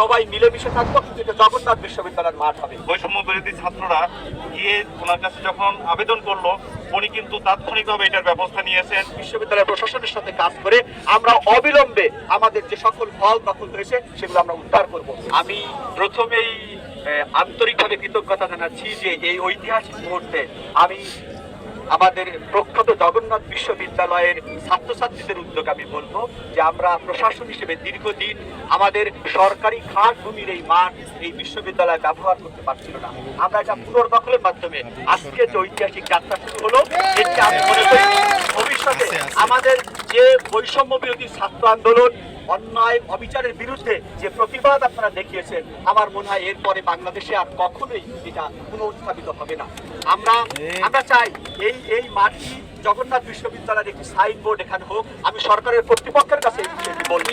সবাই মিলেমিশে থাকব এটা জগন্নাথ বিশ্ববিদ্যালয়ের মাঠ হবে। বৈষম্য বিরোধী ছাত্ররা গিয়ে ওনার কাছে যখন আবেদন করল উনি কিন্তু তাৎক্ষণিকভাবে এটার ব্যবস্থা নিয়েছেন। বিশ্ববিদ্যালয় প্রশাসনের সাথে কাজ করে আমরা অবিলম্বে আমাদের যে সকল ফল দখল হয়েছে সেগুলো আমরা উদ্ধার করব। আমি প্রথমেই আন্তরিকভাবে কৃতজ্ঞতা জানাচ্ছি যে এই ঐতিহাসিক মুহূর্তে আমি আমাদের প্রখ্যাত জগন্নাথ বিশ্ববিদ্যালয়ের ছাত্রছাত্রীদের উদ্যোগ আমি বলব যে আমরা প্রশাসন হিসেবে দীর্ঘদিন আমাদের সরকারি খাস ভূমির এই মাঠ এই বিশ্ববিদ্যালয় ব্যবহার করতে পারছিল না। আমরা এটা পুনর্দখলের মাধ্যমে আজকে যে ঐতিহাসিক যাত্রা শুরু হলো এটি আমি মনে করি ভবিষ্যতে আমাদের যে বৈষম্য বিরোধী ছাত্র আন্দোলন অন্যায় অবিচারের বিরুদ্ধে যে প্রতিবাদ আপনারা দেখিয়েছেন আমার মনে হয় এরপরে বাংলাদেশে আর কখনোই এটা পুনঃস্থাপিত হবে না। আমরা আমরা চাই এই এই মাঠটি জগন্নাথ বিশ্ববিদ্যালয়ের একটি সাইনবোর্ড এখানে হোক, আমি সরকারের কর্তৃপক্ষের কাছে বিষয়টি বলব।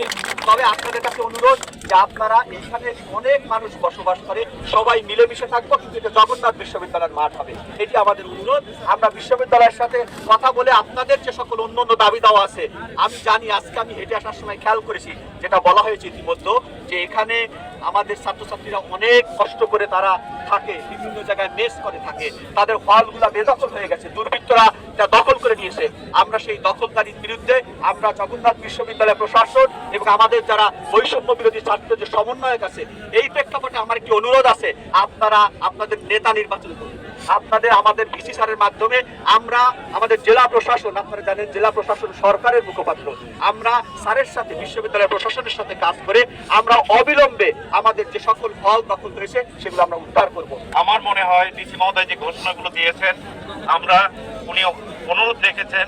তবে আপনাদের কাছে অনুরোধ যে আপনারা এখানে অনেক মানুষ বসবাস করে, সবাই মিলেমিশে থাকব কিন্তু এটা জগন্নাথ বিশ্ববিদ্যালয়ের মাঠ হবে। এটি আমাদের অনুরোধ। আমরা বিশ্ববিদ্যালয়ের সাথে কথা বলে আপনাদের যে সকল অন্য অন্য দাবি দেওয়া আছে, আমি জানি আজকে আমি হেঁটে আসার সময় খেয়াল করেছি, যেটা বলা হয়েছে ইতিমধ্যে, যে এখানে আমাদের ছাত্রছাত্রীরা অনেক কষ্ট করে তারা থাকে, বিভিন্ন জায়গায় মেস করে থাকে। তাদের হলগুলা বেদখল হয়ে গেছে, দুর্বৃত্তরা এটা দখল করে নিয়েছে। আমরা সেই দখলকারীর বিরুদ্ধে আমরা জগন্নাথ বিশ্ববিদ্যালয় প্রশাসন এবং আমাদের যারা বৈষম্য বিরোধী ছাত্র যে সমন্বয়ক আছে, এই প্রেক্ষাপটে আমার একটি অনুরোধ আছে, আপনারা আপনাদের নেতা নির্বাচন করুন। আপনাদের, আমাদের ডিসি স্যারের মাধ্যমে আমরা আমাদের জেলা প্রশাসন, আপনারা জানেন জেলা প্রশাসন সরকারের মুখপাত্র, আমরা স্যারের সাথে বিশ্ববিদ্যালয় প্রশাসনের সাথে কাজ করে আমরা অবিলম্বে আমাদের যে সকল ফল দখল হয়েছে সেগুলো আমরা উদ্ধার করব। আমার মনে হয় ডিসি মহোদয় যে ঘোষণাগুলো দিয়েছেন, আমরা উনি অনুরোধ রেখেছেন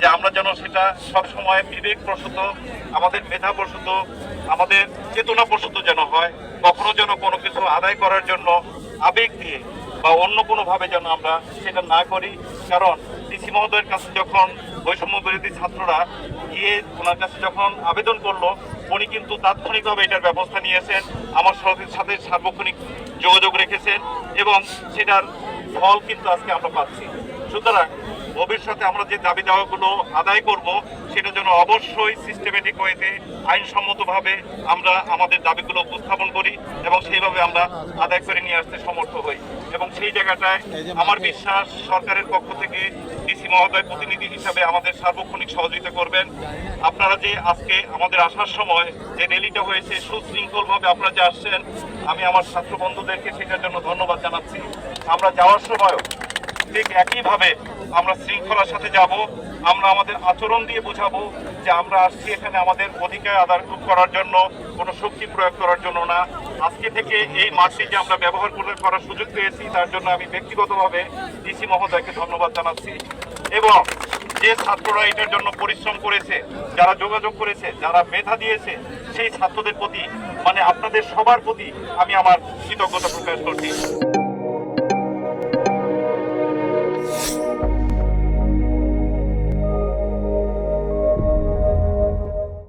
যে আমরা যেন সেটা সব সময় বিবেক প্রসূত আমাদের মেধা প্রসূত আমাদের চেতনা প্রসূত যেন হয়, কখনো যেন কোনো কিছু আদায় করার জন্য আবেগ দিয়ে বা অন্য কোনোভাবে যেন আমরা সেটা না করি। কারণ ডিসি মহোদয়ের কাছে যখন বৈষম্য বিরোধী ছাত্ররা গিয়ে ওনার কাছে যখন আবেদন করল উনি কিন্তু তাৎক্ষণিকভাবে এটার ব্যবস্থা নিয়েছেন আমার সরকারের সাথে সার্বক্ষণিক যোগাযোগ রেখেছেন এবং সেটার ফল কিন্তু আজকে আমরা পাচ্ছি। সুতরাং ভবিষ্যতে আমরা যে দাবি দাওয়াগুলো আদায় করব সেটা যেন অবশ্যই সিস্টেমেটিক ওয়েতে আইনসম্মতভাবে আমরা আমাদের দাবিগুলো উপস্থাপন করি এবং সেইভাবে আমরা আদায় করে নিয়ে আসতে সমর্থ হই। এবং সেই জায়গাটায় আমার বিশ্বাস সরকারের পক্ষ থেকে মহোদয় প্রতিনিধি হিসাবে আমাদের সার্বক্ষণিক সহযোগিতা করবেন। আপনারা যে আজকে আমাদের আসার সময় যে র্যালিটা হয়েছে, সুশৃঙ্খলভাবে আপনারা যে আসছেন, আমি আমার ছাত্র বন্ধুদেরকে সেটার জন্য ধন্যবাদ জানাচ্ছি। আমরা যাওয়ার সময়ও ঠিক একইভাবে আমরা শৃঙ্খলার সাথে যাব, আমরা আমাদের আচরণ দিয়ে বোঝাবো যে আমরা আসছি এখানে আমাদের অধিকার আদায় করার জন্য, কোনো শক্তি প্রয়োগ করার জন্য না। আজকে থেকে এই মাঠটি যে আমরা ব্যবহার করে করার সুযোগ পেয়েছি, তার জন্য আমি ব্যক্তিগতভাবে ডিসি মহোদয়কে ধন্যবাদ জানাচ্ছি। এবং যে ছাত্ররা এটার জন্য পরিশ্রম করেছে, যারা যোগাযোগ করেছে, যারা মেধা দিয়েছে, সেই ছাত্রদের প্রতি মানে আপনাদের সবার প্রতি আমি আমার কৃতজ্ঞতা প্রকাশ করছি।